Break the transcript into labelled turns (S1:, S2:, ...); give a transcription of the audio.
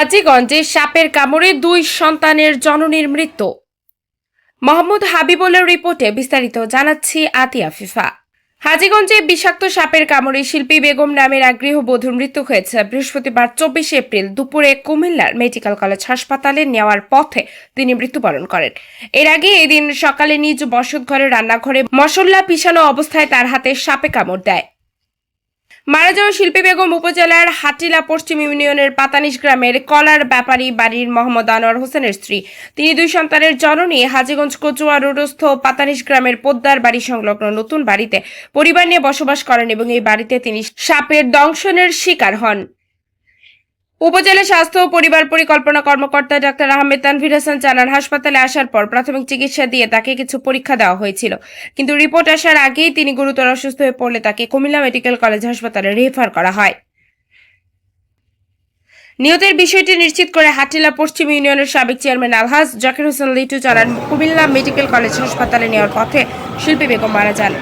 S1: হাজীগঞ্জে সাপের কামড়ে দুই সন্তানের জননীর মৃত্যু। মোহাম্মদ হাবিবুলের রিপোর্টে বিস্তারিত জানাচ্ছি আতিয়া ফিফা। হাজীগঞ্জে বিষাক্ত সাপের কামড়ে শিল্পী বেগম নামের এক গৃহবধূর মৃত্যু হয়েছে বৃহস্পতিবার চব্বিশে এপ্রিল দুপুরে কুমিল্লার মেডিকেল কলেজ হাসপাতালে নেওয়ার পথে তিনি মৃত্যুবরণ করেন। এর আগে এদিন সকালে নিজ বসতঘরে, রান্নাঘরে মশলা পিষানো অবস্থায় তার হাতে সাপে কামড় দেয়। মারা যাওয়া শিল্পী বেগম উপজেলার হাটিলা পশ্চিম ইউনিয়নের পাতানিশ গ্রামের কলার ব্যাপারী বাড়ির মোহাম্মদ আনোয়ার হোসেনের স্ত্রী। তিনি দুই সন্তানের জননী হাজিগঞ্জ, কচুয়া রোডস্থ পাতানিশ গ্রামের পোদ্দার বাড়ি সংলগ্ন নতুন বাড়িতে পরিবার নিয়ে বসবাস করেন এবং এই বাড়িতে তিনি সাপের দংশনের শিকার হন। উপজেলা স্বাস্থ্য ও পরিবার পরিকল্পনা কর্মকর্তা ডাক্তার আহমেদ তানভীর হাসান জানান, হাসপাতালে আসার পর প্রাথমিক চিকিৎসা দিয়ে তাকে কিছু পরীক্ষা দেওয়া হয়েছিল। কিন্তু রিপোর্ট আসার আগেই তিনি গুরুতর অসুস্থ হয়ে পড়লে তাকে কুমিল্লা মেডিকেল কলেজ হাসপাতালে রেফার করা হয়। নিহতের বিষয়টি নিশ্চিত করে হাটিলা পশ্চিম ইউনিয়নের সাবেক চেয়ারম্যান আলহাজ জাকির হোসেন লিটু জানান, কুমিল্লা মেডিকেল কলেজ হাসপাতালে নেওয়ার পথে শিল্পী বেগম মারা যান।